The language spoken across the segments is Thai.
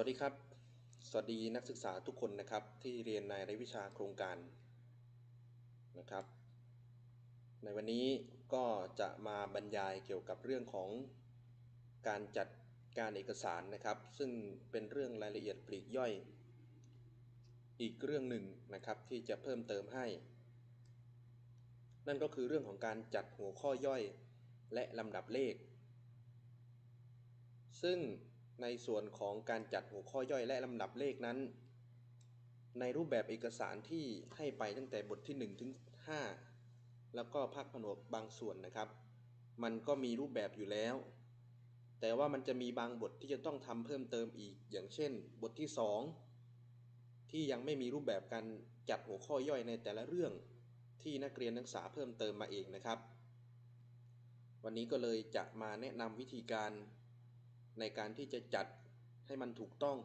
วัสดีครับ สวัสดีนักศึกษาทุกคนนะครับที่เรียนในรายวิชาโครงการนะครับ ในวันนี้ก็จะมาบรรยายเกี่ยวกับเรื่องของการจัดการเอกสารนะครับ ซึ่งเป็นเรื่องรายละเอียดปลีกย่อย อีกเรื่องหนึ่งนะครับที่จะเพิ่มเติมให้ นั่นก็คือเรื่องของการจัดหัวข้อย่อยและลำดับเลข ซึ่ง ในส่วนของการจัดหัวข้อย่อยและลำดับเลขนั้น ในรูปแบบเอกสารที่ให้ไปตั้งแต่บทที่ 1 ถึง 5 แล้วก็ภาคผนวกบางส่วนนะครับ มันก็มีรูปแบบอยู่แล้ว แต่ว่ามันจะมีบางบทที่จะต้องทำเพิ่มเติมอีก อย่างเช่น บทที่ 2 ที่ยังไม่มีรูปแบบการจัดหัวข้อย่อยในแต่ละเรื่องที่นักเรียนนักศึกษาเพิ่มเติมมาเองนะครับ วันนี้ก็เลยจะมาแนะนำวิธีการ ในการที่จะจัดให้มันถูกต้อง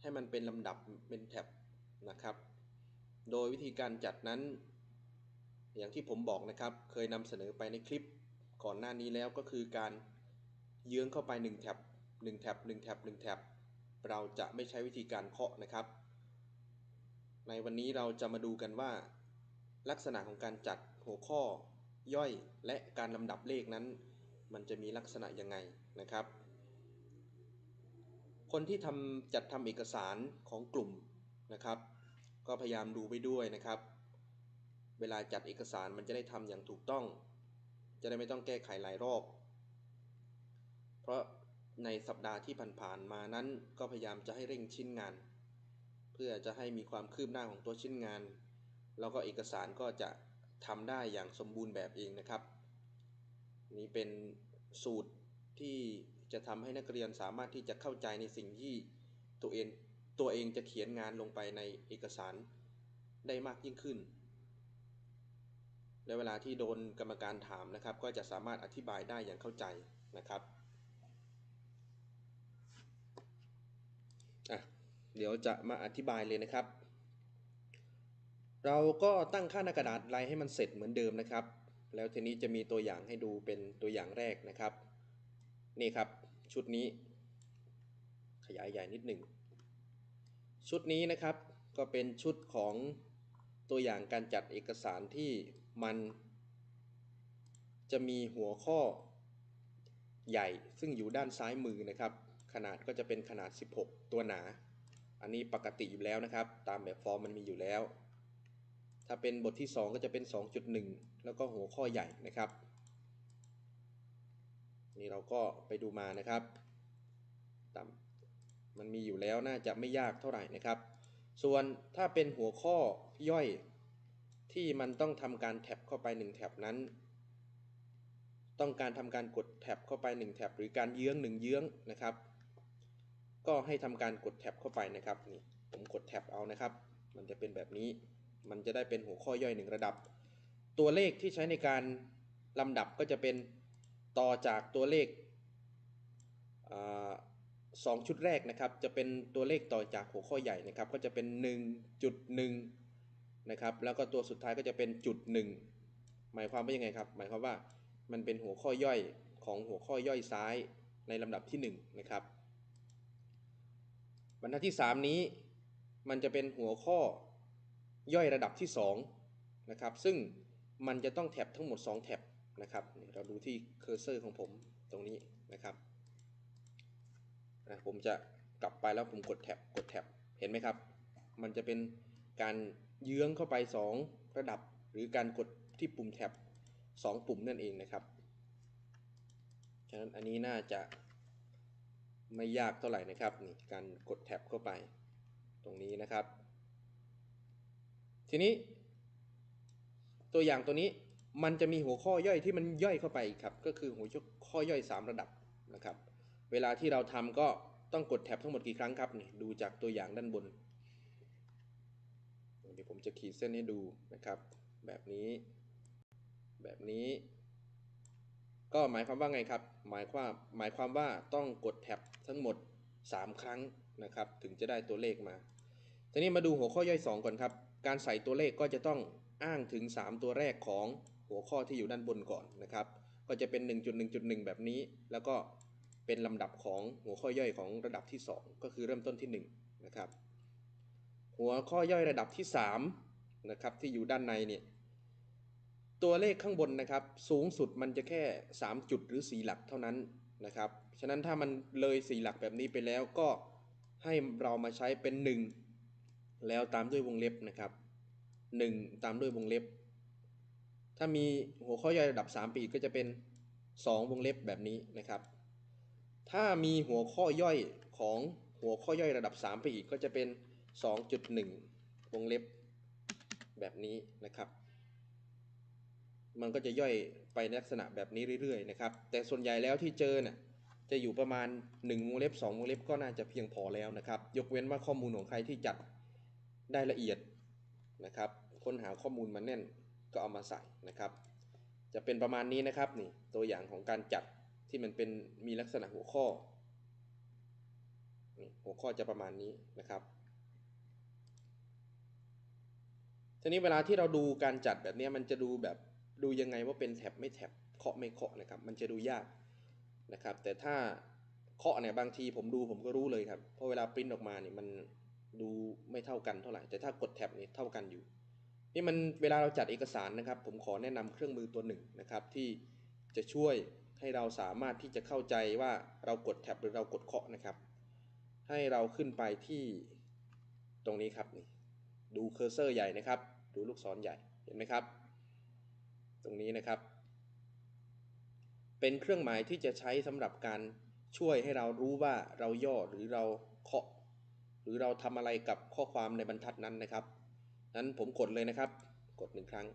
ให้มันเป็นลำดับเป็นแท็บนะครับ โดยวิธีการจัดนั้น อย่างที่ผมบอกนะครับ เคยนำเสนอไปในคลิปก่อนหน้านี้แล้วก็คือการเยื้องเข้าไป1แท็บ1แท็บ1แท็บ1แท็บเราจะไม่ใช้วิธีการเคาะนะครับ ในวันนี้เราจะมาดูกันว่า ลักษณะของการจัดหัวข้อย่อยและการลำดับเลขนั้น มันจะมีลักษณะยังไงนะครับ คนที่ทำจัดทำเอกสารของกลุ่มนะครับ ก็พยายามดูไปด้วยนะครับ เวลาจัดเอกสารมันจะได้ทำอย่างถูกต้อง จะได้ไม่ต้องแก้ไขหลายรอบ เพราะในสัปดาห์ที่ผ่านๆมานั้นก็พยายามจะให้เร่งชิ้นงาน เพื่อจะให้มีความคืบหน้าของตัวชิ้นงาน แล้วก็เอกสารก็จะทำได้อย่างสมบูรณ์แบบเองนะครับ นี้เป็นสูตรที่จะทำให้นักเรียนสามารถที่จะเข้าใจในสิ่งที่ตัวเองตัวเองจะเขียนงานลงไปในเอกสารได้มากยิ่งขึ้น และเวลาที่โดนกรรมการถามนะครับ ก็จะสามารถอธิบายได้อย่างเข้าใจนะครับอะเดี๋ยวจะมาอธิบายเลยนะครับ เราก็ตั้งค่าหน้ากระดาษลายให้มันเสร็จเหมือนเดิมนะครับ แล้วทีนี้จะมีตัวอย่างให้ดูเป็นตัวอย่างแรกนะครับ นี่ครับชุดนี้ ขยายใหญ่นิดหนึ่ง ชุดนี้นะครับก็เป็นชุดของตัวอย่างการจัดเอกสารที่มัน จะมีหัวข้อใหญ่ซึ่งอยู่ด้านซ้ายมือนะครับ ขนาดก็จะเป็นขนาด 16 ตัวหนา อันนี้ปกติอยู่แล้วนะครับ ตามแบบฟอร์มมันมีอยู่แล้ว ถ้าเป็นบทที่ 2 ก็จะเป็น 2.1 แล้วก็หัวข้อใหญ่นะครับ นี่เราก็ไปดูมานะครับตามมันมีอยู่แล้วน่าจะไม่ยากเท่าไหร่นะครับ ส่วนถ้าเป็นหัวข้อย่อยที่มันต้องทำการแท็บเข้าไป 1 แท็บนั้น ต้องการทำการกดแท็บเข้าไป 1 แท็บหรือการเยื้อง 1 เยื้องนะครับ ก็ให้ทำการกดแท็บเข้าไปนะครับนี่ผมกดแท็บเอานะครับ มันจะเป็นแบบนี้ มันจะได้เป็นหัวข้อย่อย1ระดับ ตัวเลขที่ใช้ในการลำดับก็จะเป็นต่อจากตัวเลขสองชุดแรกนะครับ จะเป็นตัวเลขต่อจากหัวข้อใหญ่นะครับ ก็จะเป็น 1.1 นะครับ แล้วก็ตัวสุดท้ายก็จะเป็นจุด1หมายความว่ายังไงครับ หมายความว่ามันเป็นหัวข้อย่อยของหัวข้อย่อยซ้ายในลำดับที่1นะครับบรรทัดที่ 3 นี้มันจะเป็นหัวข้อ ย่อยระดับที่2นะครับซึ่งมันจะต้องแท็บทั้งหมด 2 แท็บนะครับเราดูที่เคอร์เซอร์ของผมตรงนี้นะครับนะผมจะกลับไปแล้วผมกดแท็บกดแท็บเห็นไหมครับ มันจะเป็นการเยื้องเข้าไป 2 ระดับ หรือการกดที่ปุ่มแท็บ2 ปุ่มนั่นเองนะครับฉะนั้นอันนี้น่าจะไม่ยากเท่าไหร่นะครับนี่การกดแท็บเข้าไปตรงนี้นะครับ ทีนี้ ตัวอย่างตัวนี้มันจะมีหัวข้อย่อยที่มันย่อยเข้าไปครับ ก็คือหัวข้อย่อย 3 ระดับนะครับ เวลาที่เราทำก็ต้องกดแท็บทั้งหมดกี่ครั้งครับนี่ดูจากตัวอย่างด้านบนเดี๋ยวผมจะขีดเส้นให้ดูนะครับ แบบนี้ แบบนี้ ก็หมายความว่าไงครับ หมายความหมายความว่าต้องกดแท็บทั้งหมด 3 ครั้งนะครับ ถึงจะได้ตัวเลขมาทีนี้มาดูหัวข้อย่อย 2 ก่อนครับ การใส่ตัวเลขก็จะต้องอ้างถึง 3 ตัวแรกของหัวข้อที่อยู่ด้านบนก่อนนะครับ ก็จะเป็น 1.1.1 แบบนี้ แล้วก็เป็นลำดับของหัวข้อย่อยของระดับที่ 2 ก็คือเริ่มต้นที่ 1 นะครับ หัวข้อย่อยระดับที่3นะครับที่อยู่ด้านในเนี่ยตัวเลขข้างบนนะครับ สูงสุดมันจะแค่ 3 จุดหรือ 4 หลักเท่านั้นนะครับ ฉะนั้นถ้ามันเลย 4 หลักแบบนี้ไปแล้วก็ให้เรามาใช้เป็น 1 แล้วตามด้วยวงเล็บนะครับ 1 ตามด้วยวงเล็บ ถ้ามีหัวข้อย่อยระดับ 3 ปีก็จะเป็น 2 วงเล็บแบบนี้นะครับ ถ้ามีหัวข้อย่อยของหัวข้อย่อยระดับ 3 ไปอีกก็จะเป็น 2.1 วงเล็บแบบนี้นะครับ มันก็จะย่อยไปลักษณะแบบนี้เรื่อยๆนะครับ แต่ส่วนใหญ่แล้วที่เจอเนี่ยจะอยู่ประมาณ 1 วงเล็บ 2 วงเล็บก็น่าจะเพียงพอแล้วนะครับ ยกเว้นว่าข้อมูลของใครที่จัด ได้ละเอียดนะครับค้นหาข้อมูลมาแน่นก็เอามาใส่นะครับ จะเป็นประมาณนี้นะครับนี่ตัวอย่างของการจัดที่มันเป็นมีลักษณะหัวข้อหัวข้อจะประมาณนี้นะครับทีนี้เวลาที่เราดูการจัดแบบนี้มันจะดูแบบดูยังไงว่าเป็นแท็บไม่แท็บเคาะไม่เคาะนะครับ มันจะดูยากนะครับ แต่ถ้าเคาะเนี่ยบางทีผมดูผมก็รู้เลยครับเพราะเวลาปริ้นออกมาเนี่ยมัน ดูไม่เท่ากันเท่าไหร่ แต่ถ้ากดแท็บนี่เท่ากันอยู่ นี่มันเวลาเราจัดเอกสารนะครับ ผมขอแนะนำเครื่องมือตัวหนึ่งนะครับ ที่จะช่วยให้เราสามารถที่จะเข้าใจว่าเรากดแท็บหรือเรากดเคาะนะครับ ให้เราขึ้นไปที่ตรงนี้ครับนี่ดูเคอร์เซอร์ใหญ่นะครับ ดูลูกศรใหญ่เห็นไหมครับ ตรงนี้นะครับ เป็นเครื่องหมายที่จะใช้สำหรับการช่วยให้เรารู้ว่าเราย่อหรือเราเคาะ รือเราทำอะไรกับข้อความในบรรทัดนั้นนะครับนั้นผมกดเลยนะครับ กดหนึ่งครั้ง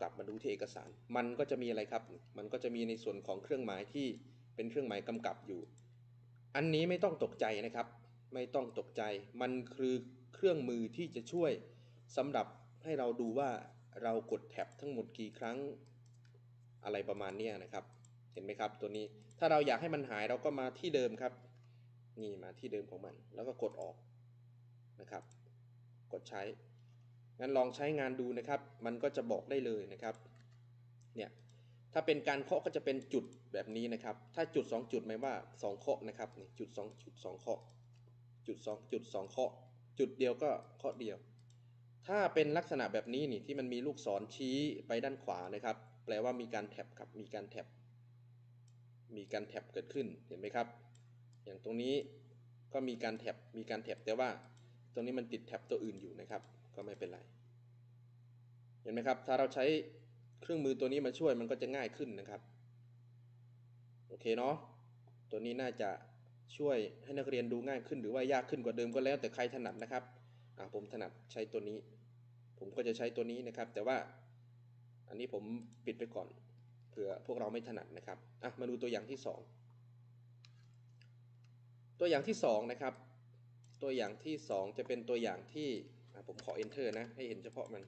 กลับมาดูที่เอกสาร มันก็จะมีอะไรครับ มันก็จะมีในส่วนของเครื่องหมายที่เป็นเครื่องหมายกำกับอยู่ อันนี้ไม่ต้องตกใจนะครับ ไม่ต้องตกใจ มันคือเครื่องมือที่จะช่วยสำหรับให้เราดูว่าเรากดแท็บทั้งหมดกี่ครั้งอะไรประมาณนี้นะครับ เห็นไหมครับตัวนี้ ถ้าเราอยากให้มันหายเราก็มาที่เดิมครับ นี่มาที่เดิมของมัน แล้วก็กดออกนะครับ กดใช้ งั้นลองใช้งานดูนะครับ มันก็จะบอกได้เลยนะครับ เนี่ย ถ้าเป็นการเคาะก็จะเป็นจุดแบบนี้นะครับ ถ้าจุด 2 จุดหมายว่า 2 เคาะนะครับ นี่จุด 2 จุด 2 เคาะ จุด 2 จุด 2 เคาะ จุดเดียวก็เคาะเดียว ถ้าเป็นลักษณะแบบนี้นี่ที่มันมีลูกศรชี้ไปด้านขวานะครับ แปลว่ามีการแท็บครับ มีการแท็บ มีการแท็บเกิดขึ้น เห็นไหมครับ อย่างตรงนี้ก็มีการแท็บมีการแท็บแต่ว่าตรงนี้มันติดแท็บตัวอื่นอยู่นะครับ ก็ไม่เป็นไร เห็นไหมครับ ถ้าเราใช้เครื่องมือตัวนี้มาช่วยมันก็จะง่ายขึ้นนะครับ โอเคเนาะตัวนี้น่าจะช่วยให้นักเรียนดูง่ายขึ้น หรือว่ายากขึ้นกว่าเดิมก็แล้วแต่ใครถนัดนะครับอ่าผมถนัดใช้ตัวนี้ ผมก็จะใช้ตัวนี้นะครับ แต่ว่าอันนี้ผมปิดไปก่อนเผื่อพวกเราไม่ถนัดนะครับอะมาดูตัวอย่างที่ 2 ตัวอย่างที่2นะครับ ตัวอย่างที่ 2 จะเป็นตัวอย่างที่ผมขอ enter นะ ให้เห็นเฉพาะมัน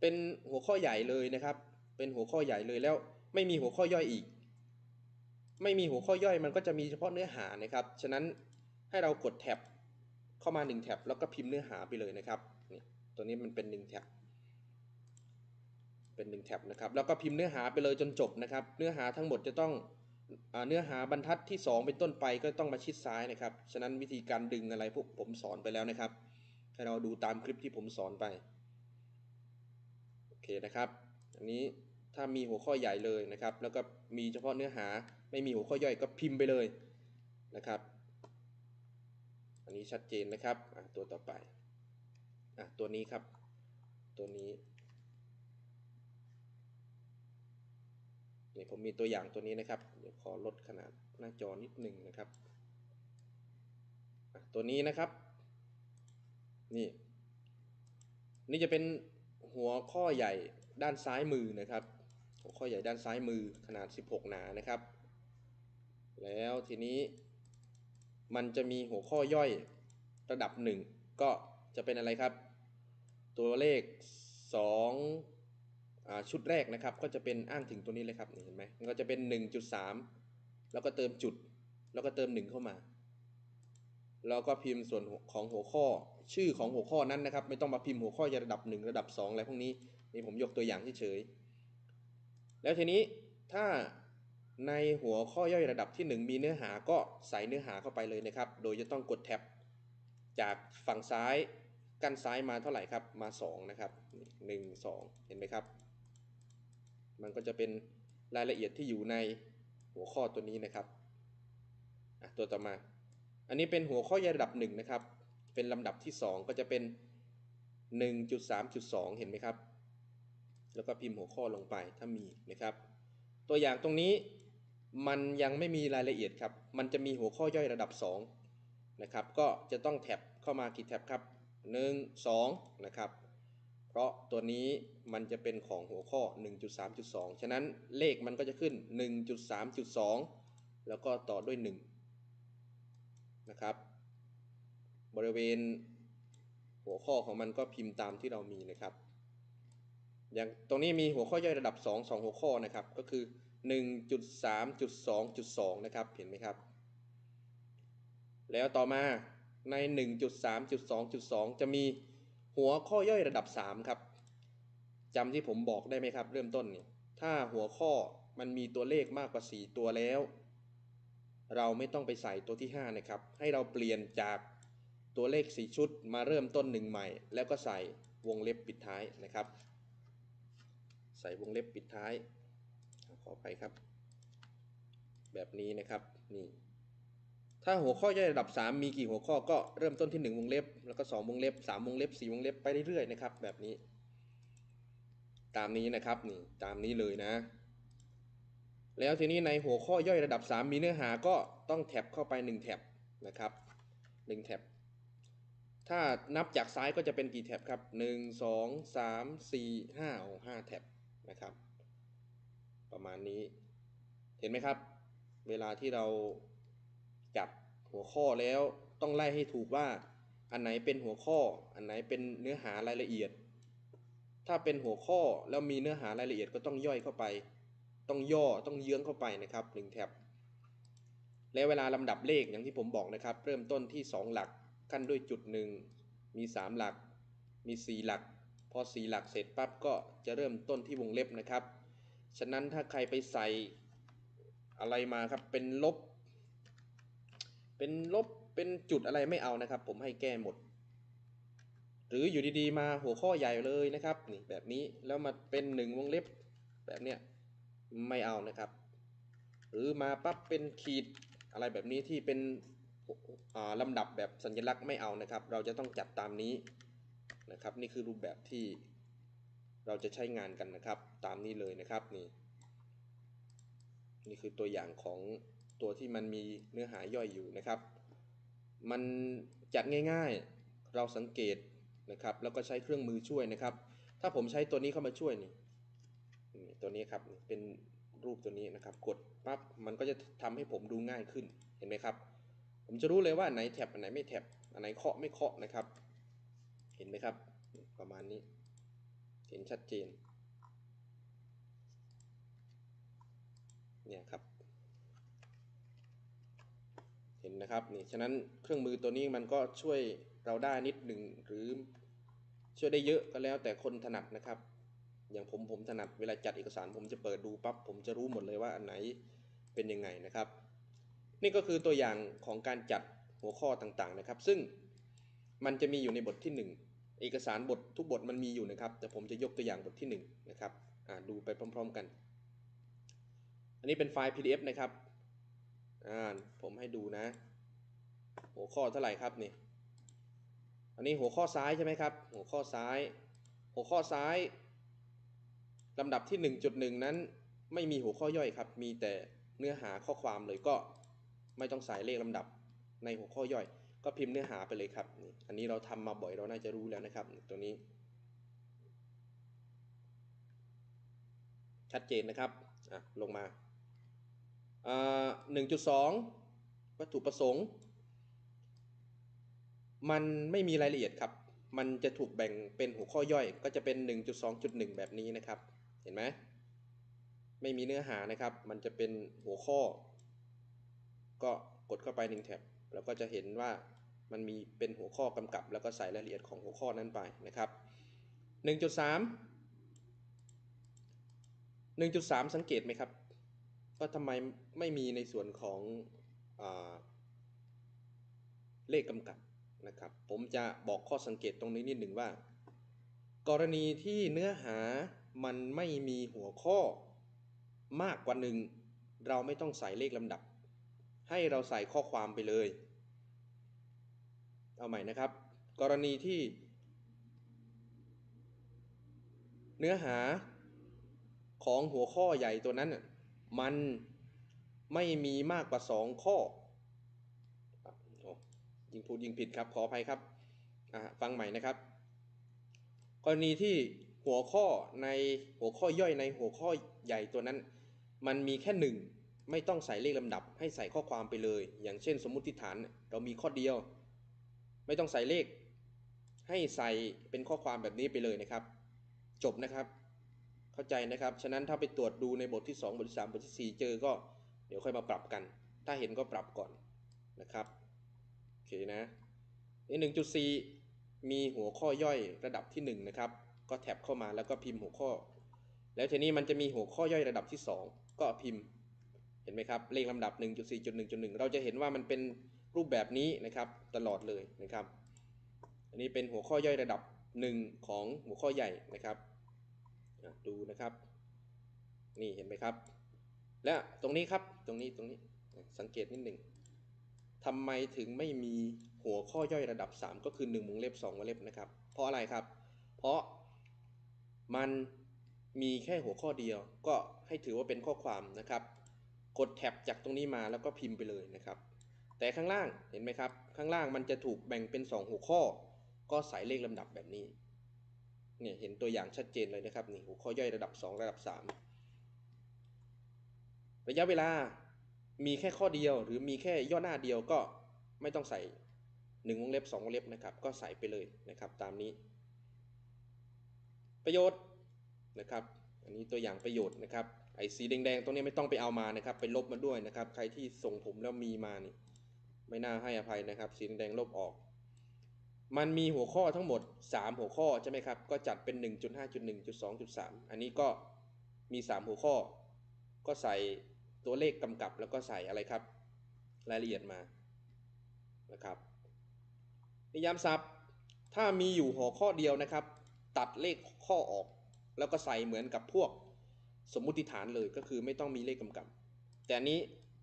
เป็นหัวข้อใหญ่เลยนะครับ เป็นหัวข้อใหญ่เลยแล้วไม่มีหัวข้อย่อยอีก ไม่มีหัวข้อย่อยมันก็จะมีเฉพาะเนื้อหานะครับ ฉะนั้นให้เรากดแท็บเข้ามา1แท็บแล้วก็พิมพ์เนื้อหาไปเลยนะครับนี่ตัวนี้มันเป็น1แท็บเป็น1แท็บนะครับ แล้วก็พิมพ์เนื้อหาไปเลยจนจบนะครับ เนื้อหาทั้งหมดจะต้อง เนื้อหาบรรทัดที่ 2 เป็นต้นไปก็ต้องมาชิดซ้ายนะครับ ฉะนั้นวิธีการดึงอะไรพวกผมสอนไปแล้วนะครับให้เราดูตามคลิปที่ผมสอนไป โอเคนะครับ อันนี้ถ้ามีหัวข้อใหญ่เลยนะครับ แล้วก็มีเฉพาะเนื้อหาไม่มีหัวข้อย่อยก็พิมพ์ไปเลยนะครับ อันนี้ชัดเจนนะครับตัวต่อไปอตัวนี้ครับ ตัวนี้ นี่ผมมีตัวอย่างตัวนี้นะครับ เดี๋ยวขอลดขนาดหน้าจอนิดหนึ่งนะครับ ตัวนี้นะครับ นี่ นี่จะเป็นหัวข้อใหญ่ด้านซ้ายมือนะครับ หัวข้อใหญ่ด้านซ้ายมือขนาด 16 หนานะครับ แล้วทีนี้มันจะมีหัวข้อย่อยระดับ 1 ก็จะเป็นอะไรครับ ตัวเลข 2 ชุดแรกนะครับก็จะเป็นอ้างถึงตัวนี้เลยครับเห็นไหมมันก็จะเป็น 1.3 แล้วก็เติมจุด แล้วก็เติม 1 เข้ามา แล้วก็พิมพ์ส่วนของหัวข้อชื่อของหัวข้อนั้นนะครับ ไม่ต้องมาพิมพ์หัวข้อระดับ 1 ระดับ 2 อะไรพวกนี้นี่ผมยกตัวอย่างเฉยๆแล้วทีนี้ถ้าในหัวข้อย่อยระดับที่ 1 มีเนื้อหาก็ใส่เนื้อหาเข้าไปเลยนะครับ โดยจะต้องกดแท็บจากฝั่งซ้ายกั้นซ้ายมาเท่าไหร่ครับมา 2 นะครับ 1 2 เห็นไหมครับ มันก็จะเป็นรายละเอียดที่อยู่ในหัวข้อตัวนี้นะครับตัวต่อมา อันนี้เป็นหัวข้อย่อยระดับ1นะครับ เป็นลำดับที่ 2 ก็จะเป็น 1.3.2 เห็นไหมครับ แล้วก็พิมพ์หัวข้อลงไปถ้ามีนะครับ ตัวอย่างตรงนี้มันยังไม่มีรายละเอียดครับ มันจะมีหัวข้อย่อยระดับ 2 นะครับ ก็จะต้องแท็บเข้ามากี่แท็บครับ 1 2 นะครับ เพราะตัวนี้มันจะเป็นของหัวข้อ 1.3.2 ฉะนั้นเลขมันก็จะขึ้น 1.3.2 แล้วก็ต่อด้วย 1 นะครับ บริเวณหัวข้อของมันก็พิมพ์ตามที่เรามีนะครับ อย่างตรงนี้มีหัวข้อย่อยระดับ 2 2 หัวข้อนะครับ ก็คือ 1.3.2.2 นะครับ เห็นไหมครับ แล้วต่อมาใน 1.3.2.2 จะมี หัวข้อย่อยระดับ 3 ครับจำที่ผมบอกได้ไหมครับ เริ่มต้นเนี่ยถ้าหัวข้อมันมีตัวเลขมากกว่า 4 ตัวแล้ว เราไม่ต้องไปใส่ตัวที่ 5 นะครับ ให้เราเปลี่ยนจากตัวเลข 4 ชุดมาเริ่มต้นหนึ่งใหม่ แล้วก็ใส่วงเล็บปิดท้ายนะครับ ใส่วงเล็บปิดท้าย ขอไปครับ แบบนี้นะครับนี่ ถ้าหัวข้อย่อยระดับ 3 มีกี่หัวข้อก็เริ่มต้นที่ 1 วงเล็บ แล้วก็ 2 วงเล็บ 3 วงเล็บ 4 วงเล็บไปเรื่อยๆนะครับ แบบนี้ ตามนี้นะครับนี่ตามนี้เลยนะ แล้วทีนี้ในหัวข้อย่อยระดับ 3 มีเนื้อหาก็ต้องแท็บเข้าไป 1 แท็บนะครับ1แท็บถ้านับจากซ้ายก็จะเป็นกี่แท็บครับ 1 2 3 4 5โอ้5แท็บนะครับ ประมาณนี้ เห็นไหมครับ เวลาที่เรา จัดหัวข้อแล้วต้องไล่ให้ถูกว่า อันไหนเป็นหัวข้อ อันไหนเป็นเนื้อหารายละเอียด ถ้าเป็นหัวข้อแล้วมีเนื้อหารายละเอียดก็ต้องย่อยเข้าไป ต้องย่อต้องเยื้องเข้าไปนะครับหนึ่งแท็บและเวลาลำดับเลขอย่างที่ผมบอกนะครับ เริ่มต้นที่ 2 หลักขั้นด้วยจุดหนึ่งมี 3 หลัก มี 4 หลัก พอ 4 หลักเสร็จปั๊บก็จะเริ่มต้นที่วงเล็บนะครับ ฉะนั้นถ้าใครไปใส่อะไรมาครับเป็นลบ เป็นลบเป็นจุดอะไรไม่เอานะครับ ผมให้แก้หมด หรืออยู่ดีๆ มาหัวข้อใหญ่เลยนะครับนี่แบบนี้แล้วมาเป็นหนึ่งวงเล็บแบบเนี้ยไม่เอานะครับ หรือมาปั๊บเป็นขีดอะไรแบบนี้ที่เป็นลำดับแบบสัญลักษณ์ไม่เอานะครับ เราจะต้องจัดตามนี้นะครับ นี่คือรูปแบบที่เราจะใช้งานกันนะครับ ตามนี้เลยนะครับนี่นี่คือตัวอย่างของ ตัวที่มันมีเนื้อหาย่อยอยู่นะครับ มันจัดง่ายๆเราสังเกตนะครับ แล้วก็ใช้เครื่องมือช่วยนะครับ ถ้าผมใช้ตัวนี้เข้ามาช่วยนี่ตัวนี้ครับเป็นรูปตัวนี้นะครับ กดปั๊บมันก็จะทำให้ผมดูง่ายขึ้นเห็นไหมครับ ผมจะรู้เลยว่าไหนแท็บอันไหนไม่แท็บอันไหนเคาะไม่เคาะนะครับ เห็นไหมครับ ประมาณนี้ เห็นชัดเจนเนี่ยครับ เห็นนะครับนี่ฉะนั้นเครื่องมือตัวนี้มันก็ช่วยเราได้นิดหนึ่งหรือช่วยได้เยอะก็แล้วแต่คนถนัดนะครับ อย่างผมผมถนัดเวลาจัดเอกสาร ผมจะเปิดดูปั๊บผมจะรู้หมดเลยว่าอันไหนเป็นยังไงนะครับ นี่ก็คือตัวอย่างของการจัดหัวข้อต่างๆนะครับ ซึ่งมันจะมีอยู่ในบทที่ 1 เอกสารบททุกบทมันมีอยู่นะครับ แต่ผมจะยกตัวอย่างบทที่ 1 นะครับดูไปพร้อม ๆ กัน อันนี้เป็นไฟล์ PDF นะครับ อ่าผมให้ดูนะ หัวข้อเท่าไหร่ครับนี่อันนี้หัวข้อซ้ายใช่ไหมครับ หัวข้อซ้าย หัวข้อซ้ายลำดับที่ 1.1 นั้น ไม่มีหัวข้อย่อยครับ มีแต่เนื้อหาข้อความเลยก็ไม่ต้องใส่เลขลำดับในหัวข้อย่อย ก็พิมพ์เนื้อหาไปเลยครับนี่อันนี้เราทำมาบ่อยเราน่าจะรู้แล้วนะครับ ตัวนี้ ชัดเจนนะครับอะลงมา หนึ่งจุดสองวัตถุประสงค์ มันไม่มีรายละเอียดครับ มันจะถูกแบ่งเป็นหัวข้อย่อย ก็จะเป็น 1.2.1 แบบนี้นะครับ เห็นไหมไม่มีเนื้อหานะครับ มันจะเป็นหัวข้อ ก็กดเข้าไปหนึ่งแท็บแล้วก็จะเห็นว่ามันมีเป็นหัวข้อกำกับ แล้วก็ใส่รายละเอียดของหัวข้อนั้นไปนะครับ 1.3 1.3 สังเกตไหมครับ ก็ทำไมไม่มีในส่วนของอเลขกำกับนะครับ ผมจะบอกข้อสังเกตตรงนี้นิดหนึ่งว่า กรณีที่เนื้อหามันไม่มีหัวข้อมากกว่าหนึ่งเราไม่ต้องใส่เลขลำดับ ให้เราใส่ข้อความไปเลย เอาใหม่นะครับ กรณีที่ เนื้อหาของหัวข้อใหญ่ตัวนั้น มันไม่มีมากกว่า2ข้ออะโอ้ยิงพูดยิงผิดครับขออภัยครับฟังใหม่นะครับ กรณีที่หัวข้อในหัวข้อย่อยในหัวข้อใหญ่ตัวนั้น มันมีแค่หนึ่งไม่ต้องใส่เลขลำดับ ให้ใส่ข้อความไปเลย อย่างเช่น สมมติฐานเรามีข้อเดียว ไม่ต้องใส่เลข ให้ใส่เป็นข้อความแบบนี้ไปเลยนะครับ จบนะครับ เข้าใจนะครับ ฉะนั้นถ้าไปตรวจดูในบทที่ 2 บทที่ 3 บทที่ 4 เจอก็เดี๋ยวค่อยมาปรับกัน ถ้าเห็นก็ปรับก่อนนะครับ โอเคนะนี่หนึ่งจุดสี่มีหัวข้อย่อยระดับที่ 1 นะครับ ก็แท็บเข้ามาแล้วก็พิมพ์หัวข้อ แล้วทีนี้มันจะมีหัวข้อย่อยระดับที่ 2 ก็พิมพ์ เห็นไหมครับ เลขลำดับ 1.4.1.1 เราจะเห็นว่ามันเป็นรูปแบบนี้นะครับตลอดเลยนะครับ อันนี้เป็นหัวข้อย่อยระดับ 1 ของหัวข้อใหญ่นะครับ ดูนะครับ นี่เห็นไหมครับ และตรงนี้ครับตรงนี้ตรงนี้สังเกตนิดหนึ่งทำไมถึงไม่มีหัวข้อย่อยระดับ 3 ก็คือ1วงเล็บ2วงเล็บนะครับ เพราะอะไรครับ เพราะมันมีแค่หัวข้อเดียว ก็ให้ถือว่าเป็นข้อความนะครับ กดแท็บจากตรงนี้มาแล้วก็พิมพ์ไปเลยนะครับ แต่ข้างล่างเห็นไหมครับ ข้างล่างมันจะถูกแบ่งเป็น 2 หัวข้อ ก็ใส่เลขลำดับแบบนี้ เนี่ยเห็นตัวอย่างชัดเจนเลยนะครับนี่หัวข้อย่อยระดับ 2 ระดับ 3 ระยะเวลามีแค่ข้อเดียวหรือมีแค่ย่อหน้าเดียวก็ไม่ต้องใส่1วงเล็บ2วงเล็บนะครับก็ใส่ไปเลยนะครับตามนี้ ประโยชน์นะครับอันนี้ตัวอย่างประโยชน์นะครับไอ้สีแดงๆตรงนี้ไม่ต้องไปเอามานะครับไปลบมาด้วยนะครับ ใครที่ส่งผมแล้วมีมานี่ไม่น่าให้อภัยนะครับ สีแดงๆลบออก มันมีหัวข้อทั้งหมด 3 หัวข้อใช่ไหมครับ ก็จัดเป็น 1.5.1.2.3 อันนี้ก็มี 3 หัวข้อ ก็ใส่ตัวเลขกำกับแล้วก็ใส่อะไรครับ รายละเอียดมานะครับ นิยามศัพท์ ถ้ามีอยู่หัวข้อเดียวนะครับ ตัดเลขข้อออก แล้วก็ใส่เหมือนกับพวกสมมุติฐานเลยก็คือไม่ต้องมีเลขกำกับ แต่อันนี้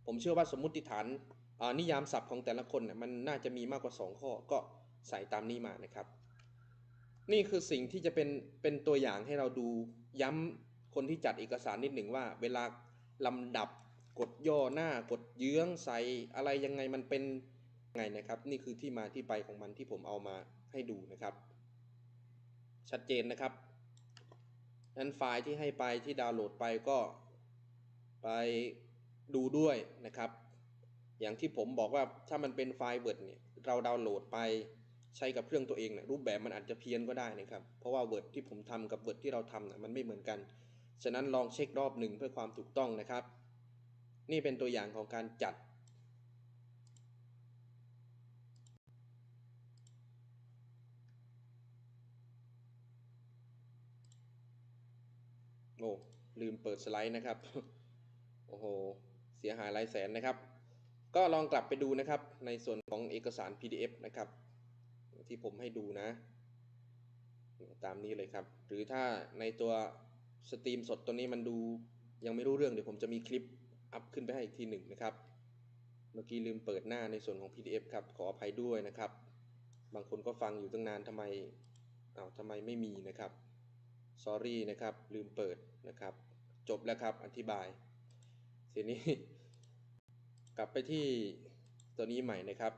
ผมเชื่อว่าสมมุติฐานนิยามศัพท์ของแต่ละคนเนี่ยมันน่าจะมีมากกว่า 2 ข้อก็ ใส่ตามนี้มานะครับ นี่คือสิ่งที่จะเป็นเป็นตัวอย่างให้เราดูย้ำคนที่จัดเอกสารนิดหนึ่งว่า เวลาลำดับกดย่อหน้ากดเยื้องใส่อะไรยังไงมันเป็นไงนะครับ นี่คือที่มาที่ไปของมันที่ผมเอามาให้ดูนะครับ ชัดเจนนะครับนั้นไฟล์ที่ให้ไปที่ดาวน์โหลดไปก็ไปดูด้วยนะครับ อย่างที่ผมบอกว่าถ้ามันเป็นไฟล์ Word เนี่ยเราดาวน์โหลดไป ใช้กับเครื่องตัวเองเนี่ยรูปแบบมันอาจจะเพี้ยนก็ได้นะครับ เพราะว่า Word ที่ผมทำกับ Word ที่เราทำนะมันไม่เหมือนกัน ฉะนั้นลองเช็ครอบหนึ่งเพื่อความถูกต้องนะครับ นี่เป็นตัวอย่างของการจัด โอ้ลืมเปิดสไลด์นะครับ โอ้โห เสียหายหลายแสนนะครับ ก็ลองกลับไปดูนะครับในส่วนของเอกสาร PDF นะครับ ที่ผมให้ดูนะ ตามนี้เลยครับ หรือถ้าในตัวสตรีมสดตัวนี้มันดูยังไม่รู้เรื่องเดี๋ยวผมจะมีคลิปอัพขึ้นไปให้อีกทีหนึ่งนะครับ เมื่อกี้ลืมเปิดหน้าในส่วนของ PDF ครับ ขออภัยด้วยนะครับ บางคนก็ฟังอยู่ตั้งนานทำไมอ้าวทำไมไม่มีนะครับ sorry นะครับ ลืมเปิดนะครับ จบแล้วครับ อธิบาย ทีนี้ กลับไปที่ตัวนี้ใหม่นะครับ